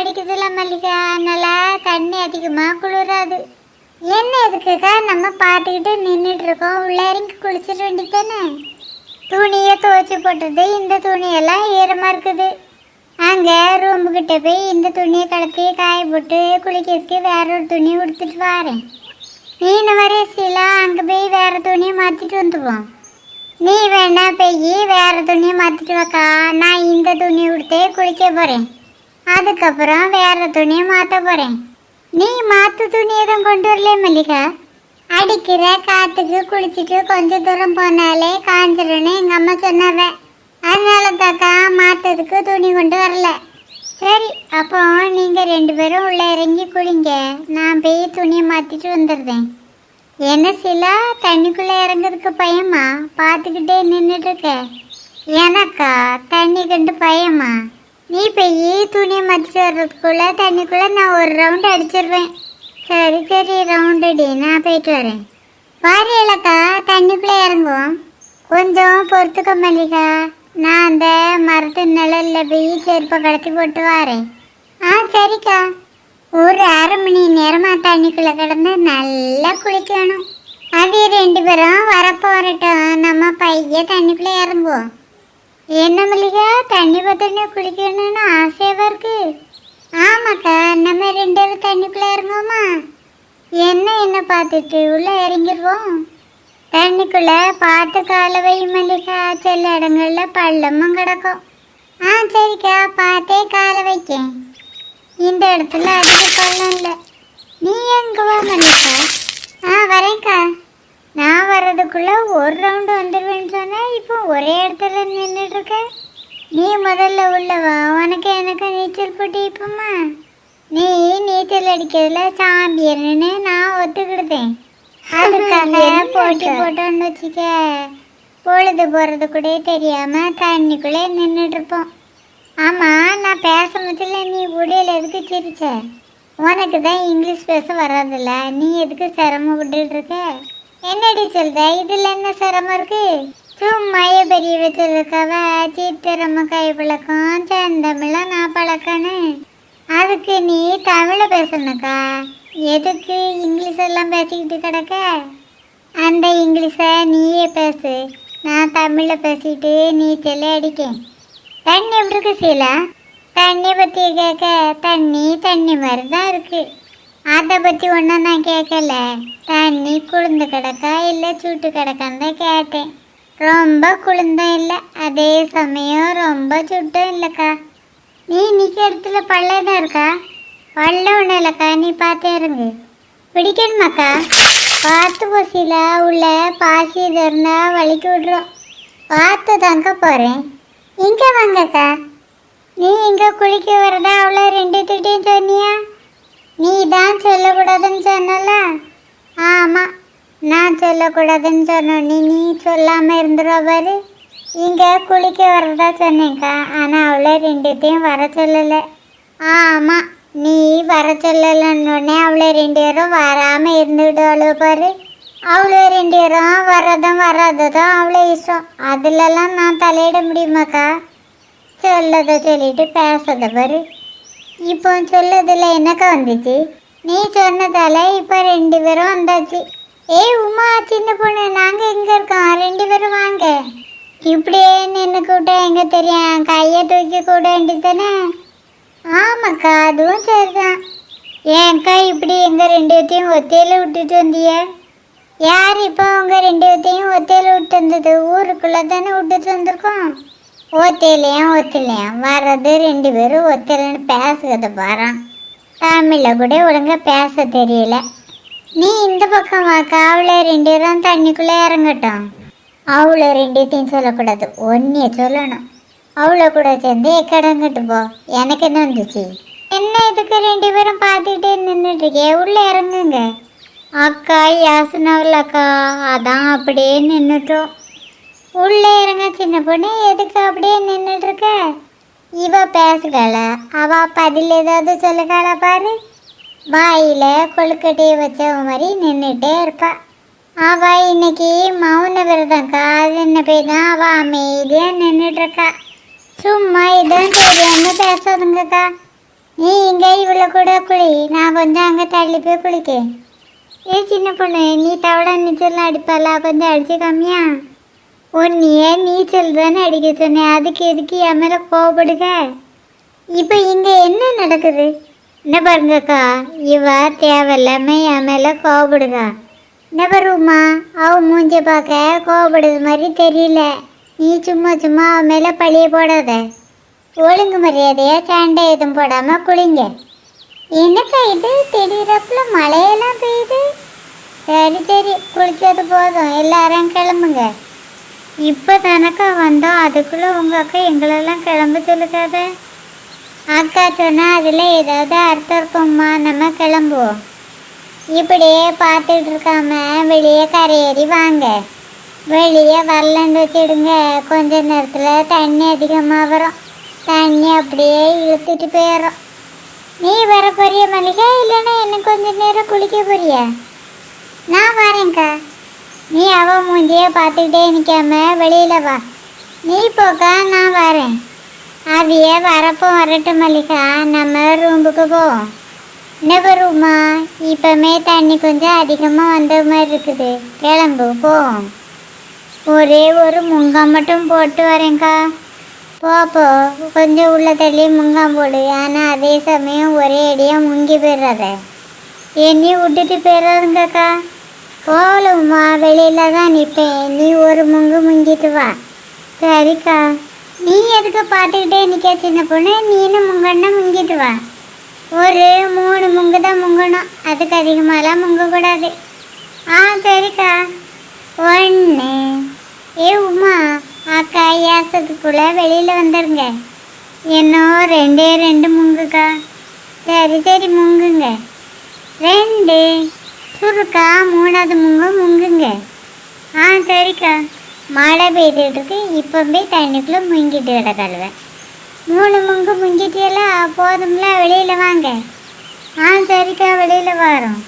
அடிக்குதுல மல்லிகா? அதனால தண்ணி அதிகமாக குளிராது. என்ன எதுக்குக்கா நம்ம பார்த்துக்கிட்டு நின்றுட்டு இருக்கோம் உள்ள இறங்கி குளிச்சிட வேண்டியதானே துணியை துவைச்சி போட்டது. இந்த துணியெல்லாம் ஈரமாக இருக்குது. அங்கே ரூமுக்கிட்ட போய் இந்த துணியை கலத்தி காய போட்டு குளிக்கிறதுக்கு வேற ஒரு துணி உடுத்துட்டு வரேன். நீனு வர சீலா அங்கே போய் வேறு துணியை மாற்றிட்டு வந்துடுவோம் நீ வேணா போய் வேறு துணியை மாற்றிட்டு வாக்கா. நான் இந்த துணி கொடுத்தே குளிக்க போகிறேன் அதுக்கப்புறம் வேற துணியை மாற்ற போகிறேன் நீ மாற்று துணி எதுவும் கொண்டு வரல மல்லிகா? அடிக்கிற காற்றுக்கு குளிச்சுட்டு கொஞ்ச தூரம் போனாலே காஞ்சிருன்னு எங்கள் அம்மா சொன்னாவ. அதனால தாக்கா மாற்றதுக்கு துணி கொண்டு வரல. சரி அப்போ நீங்கள் ரெண்டு பேரும் உள்ளே இறங்கி குளிங்க. நான் போய் துணியை மாற்றிட்டு வந்துடுறேன். என்ன சிலா தண்ணிக்குள்ளே இறங்குறதுக்கு பயமா? பார்த்துக்கிட்டே நின்றுட்டு இருக்க. எனக்கா தண்ணி கண்டு பயமா? நீ போய் துணியை மாற்றிட்டு வர்றதுக்குள்ளே தண்ணிக்குள்ளே நான் ஒரு ரவுண்டு அடிச்சிருவேன். சரி சரி ரவுண்ட் அடி நான் போயிட்டு வரேன். வாரி இலக்கா தண்ணிக்குள்ளே இறங்குவோம். கொஞ்சம் பொறுத்துக்க மல்லிகா. நான் அந்த மரத்து நிழலில் போய் செருப்பை கடத்தி போட்டு வரேன். ஆ சரிக்கா. ஒரு அரை மணி நேரமாக தண்ணிக்குள்ளே கிடந்து நல்லா குளிக்கணும். அது ரெண்டு பேரும் வரப்போ வரட்டும் நம்ம பையன் தண்ணிக்குள்ளே இறங்குவோம். என்ன மல்லிகா? தண்ணி பத்தின குளிக்கணும்னு ஆசையாக இருக்கு. ஆமாக்கா நம்ம ரெண்டு பேரும் தண்ணிக்குள்ளே இறங்குவோமா? என்ன என்ன பார்த்துட்டு உள்ளே இறங்கிடுவோம்? தண்ணிக்குள்ளே பார்த்து கால வை மல்லிகா சில இடங்களில் பள்ளமும் கிடக்கும். ஆ சரிக்கா பார்த்தே கால வைக்கேன். இந்த இடத்துல அதிக பள்ளம் இல்லை. நீ எங்கே வா மல்லிகா? ஆ வரேன்க்கா. நான் வர்றதுக்குள்ள ஒரு ரவுண்டு வந்துடுவேன்னு சொன்னா இப்போ ஒரே இடத்துல நின்றுட்டு இருக்க நீ முதல்ல உள்ள வா உனக்கு எனக்கு நீச்சல் போட்டி இப்போம்மா நீ நீச்சல் அடிக்கிறதுல சாம்பியன்னு நான் ஒத்துக்கிடுதேன். அதுக்காக போட்டி போட்டோன்னு வச்சுக்க. பொழுது போகிறது கூட தெரியாம தண்ணிக்குள்ளே நின்றுட்டு இருப்போம் ஆமாம் நான் பேச முச்சில நீ உடையில எதுக்கு சிரிச்ச? உனக்கு தான் இங்கிலீஷ் பேச வராதுல்ல நீ எதுக்கு சிரமப்பட்டுட்டு இருக்க? என்னடி சொல்ற? இதில் என்ன சிரமம் இருக்கு? சும்மைய பெரிய வச்சிருக்கவ சித்திரம கை பழக்கம் செந்தமிழம் நான் பழக்கணும் அதுக்கு நீ தமிழை பேசணுக்கா எதுக்கு இங்கிலீஷ் எல்லாம் பேசிக்கிட்டு கிடக்க? அந்த இங்கிலீஷை நீயே பேசு. நான் தமிழில் பேசிட்டு நீச்சல் அடிக்கேன். தண்ணி எப்படி இருக்கு சீலா? தண்ணி பற்றி கேட்க தண்ணி தண்ணி மாதிரி தான் இருக்குது அதை பற்றி ஒன்றும் நான் கேட்கல தண்ணி குளிர்ந்து கிடக்கா இல்லை சூட்டு கிடக்கான்னு தான் கேட்டேன். ரொம்ப குளிர்ந்தும் இல்லை. அதே சமயம் ரொம்ப சுட்டும் இல்லைக்கா. நீ நிற்க இடத்துல பள்ளம் தான் இருக்கா? வள்ள ஒன்றும் இல்லைக்கா நீ பார்த்தே இருங்க. பிடிக்கணுமாக்கா? பார்த்து பூசியில் உள்ள பாசி இது இருந்தா வலிக்கு விட்றோம். பார்த்து தாங்க போகிறேன் இங்கே வாங்கக்கா. நீ இங்கே குளிக்க வரதா அவ்வளோ ரெண்டு திட்டையும் சொன்னியா? நீ தான் சொல்லக்கூடாதுன்னு சொன்னல? ஆமாம் நான் சொல்லக்கூடாதுன்னு சொன்னோன்னே நீ சொல்லாமல் இருந்துருவா பாரு. இங்கே குளிக்க வரதா சொன்னேங்க்கா ஆனால் அவளை ரெண்டுத்தையும் வர சொல்லலை. ஆமாம் நீ வர சொல்லலைன்னொடனே அவளை ரெண்டு பேரும் வராமல் இருந்துவிடுவாளோ பாரு. அவளை ரெண்டு பேரும் வர்றதும் வராததும் அவ்வளோ இஷ்டம். அதுலலாம் நான் தலையிட முடியுமாக்கா? சொல்லதை சொல்லிட்டு பேசத பாரு. இப்போ சொல்லதில் என்னக்கா வந்துச்சு? நீ சொன்னதால இப்போ ரெண்டு பேரும் வந்தாச்சு. ஏய் உமா சின்ன பொண்ணு நாங்கள் எங்கே இருக்கோம்? ரெண்டு பேரும் வாங்க. இப்படியே நின்று கூட்ட எங்கே தெரியும்? கையை தூக்கி கூட வேண்டியதானே ஆமாக்கா அதுவும் சரிதான். ஏன்க்கா இப்படி எங்கள் ரெண்டு பேர்த்தையும் ஒத்தையில் விட்டுட்டு வந்திய? யார் இப்போ உங்கள் ரெண்டு பேர்த்தையும் ஒத்தையில் விட்டு வந்தது? ஊருக்குள்ளே தானே விட்டுட்டு வந்திருக்கோம்? ஒத்தையிலையும் ஒத்திலையும் வர்றது ரெண்டு பேரும் ஒத்திலன்னு பேசுகிறத பாறான் தமிழில் கூட ஒழுங்கா பேச தெரியல. நீ இந்த பக்கம் வாக்கா அவளை ரெண்டு பேரும் தண்ணிக்குள்ளே இறங்கட்டும். அவளை ரெண்டுத்தையும் சொல்லக்கூடாது ஒன்றைய சொல்லணும். அவளை கூட சேர்ந்து எக்கடங்கிட்டு போ. எனக்கு என்ன வந்துச்சு? என்ன இதுக்கு ரெண்டு பேரும் பார்த்துக்கிட்டே நின்றுட்டு இருக்கே? உள்ளே இறங்குங்க. அக்கா யாசனாவில் அக்கா அதான் அப்படியே நின்றுட்டோம் உள்ளே இறங்க சின்ன பொண்ணு. எதுக்கு அப்படியே நின்றுட்டு இருக்க இவ பேசுகல. அவ பதில் ஏதாவது சொல்லுகால பாரு. வாயில கொழுக்கட்டையை வச்சவ மாதிரி நின்றுட்டே இருப்பா. அவ இன்னைக்கு மௌன விரதம்க்கா அது என்ன போய் தான் அவ அமைதியாக நின்றுட்டு இருக்கா சும்மா இதான் தெரியாம பேசாதுங்கக்கா. நீ இங்கே இவ்வளோ கூட குளி. நான் கொஞ்சம் அங்கே தள்ளி போய் குளிக்கேன். ஏ சின்ன பொண்ணு நீ தவளை நீச்சல்லாம் அடிப்பாளா? கொஞ்சம் அடிச்சு கம்மியா உன்னைய நீச்சல் தானே அடிக்க சொன்னேன். அதுக்கு எதுக்கு என் மேலே கோவப்படுக? இப்போ இங்கே என்ன நடக்குது? என்ன பாருங்கக்கா இவ தேவையில்லாம என் மேலே கோவப்படுகா. என்ன பாருமா அவ மூஞ்ச பார்க்க கோவப்படுது மாதிரி தெரியல. நீ சும்மா சும்மா அவன் மேலே பழிய போடாத. ஒழுங்கு மரியாதையாக சண்டை எதுவும் போடாமல் குளிங்க. என்னக்கா இது? திடீரப்புல மழையெல்லாம் பெய்யுது. சரி சரி குளிச்சது போதும். எல்லாரும் கிளம்புங்க. இப்போ தானக்கா வந்தோம். அதுக்குள்ளே உங்கள் அக்கா எங்களெல்லாம் கிளம்ப சொல்லுக்காத அக்கா சொன்னால் அதில் ஏதாவது அர்த்தம் இருக்கும்மா நம்ம கிளம்புவோம். இப்படியே பார்த்துட்டு இருக்காம வெளியே கரையேறி வாங்க. வெளியே வரலன்னு வச்சுடுங்க கொஞ்ச நேரத்தில் தண்ணி அதிகமாக வரும். தண்ணி அப்படியே இழுத்துட்டு போயிடும் நீ வர போறிய மல்லிகா? இல்லைன்னா என்ன கொஞ்ச நேரம் குளிக்க போறியா? நான் வரேன்க்கா. நீ அவ மூஞ்சிய பார்த்துக்கிட்டே நிற்காம வெளியில வா. நீ போக்கா நான் வரேன். அவிய வரப்போ வரட்டும் மல்லிகா நம்ம ரூமுக்கு போவோம் என்ன ரூமா? இப்போமே தண்ணி கொஞ்சம் அதிகமாக வந்த மாதிரி இருக்குது. கிளம்பு போவோம் ஒரே ஒரு முங்காம் மட்டும் போட்டு வரேன்க்கா. போ போ. கொஞ்சம் உள்ள தள்ளி முங்காம் போடு. ஆனால் அதே சமயம் ஒரே அடியாக முங்கி போயிடுறத. என்னையும் விட்டுட்டு போயிடுறாருங்கக்கா போகலம்மா வெளியில தான் நிற்பேன் நீ ஒரு முங்கு முங்கிட்டு வா. சரிக்கா. நீ எதுக்கு பார்த்துக்கிட்டே நிற்க சின்ன பொண்ணு? நீனும் முங்கன்னா முங்கிட்டு வா. ஒரு மூணு முங்கு தான் முங்கணும். அதுக்கு அதிகமாகலாம் முங்கக்கூடாது. ஆ சரிக்கா. ஒன்று ஏ உமா அக்கா ஏசத்துக்குள்ளே வெளியில் வந்துடுங்க இன்னும் ரெண்டே ரெண்டு முங்குக்கா. சரி சரி முங்குங்க. ரெண்டு. சுருக்கா மூணாவது முங்கு முங்குங்க. ஆ சரிக்கா. மழை பெய்துட்டுருக்கு இப்போ போய் தண்ணிக்குள்ளே முங்கிட்டு கிடக்கழுவேன் மூணு முங்கு முங்கிட்டியெல்லாம் போதும்ல வெளியில் வாங்க. ஆ சரிக்கா வெளியில் வரோம்.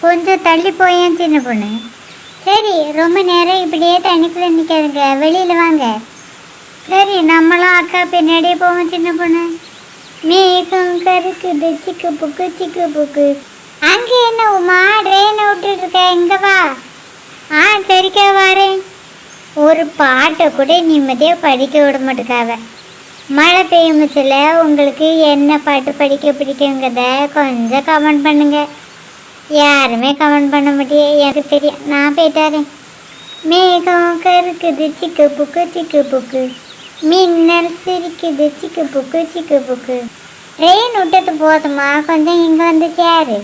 கொஞ்சம் தள்ளி போயேன் சின்ன பொண்ணு. சரி ரொம்ப நேரம் இப்படியே தண்ணிக்குள்ளே நிற்காதுங்க வெளியில் வாங்க. சரி நம்மளும் அக்கா பின்னாடியே போவோம் சின்ன பொண்ணு. மேகம் கருக்கு சிக்கு புக்கு சிக்கு புக்கு. அங்கே என்ன உமா ட்ரெயினை விட்டுட்டு இருக்க இங்க வா. ஆ சரிக்கா வரேன். ஒரு பாட்டை கூட நிம்மதியாக படிக்க விட மாட்டேக்காவ. மழை பெய்யுமச்சில் உங்களுக்கு என்ன பாட்டு படிக்க பிடிக்குங்கிறத கொஞ்சம் கமெண்ட் பண்ணுங்க. யாருமே கமெண்ட் பண்ண மாட்டியே எனக்கு தெரியும். நான் போயிட்டாரேன் மேகம் கருக்குது சிக்கு புக்கு சிக்கு புக்கு. மின்னல் சிரிக்குது சிக்கு புக்கு சிக்கு புக்கு. ட்ரெயின் விட்டது போதுமா? கொஞ்சம் இங்கே வந்து சேரு.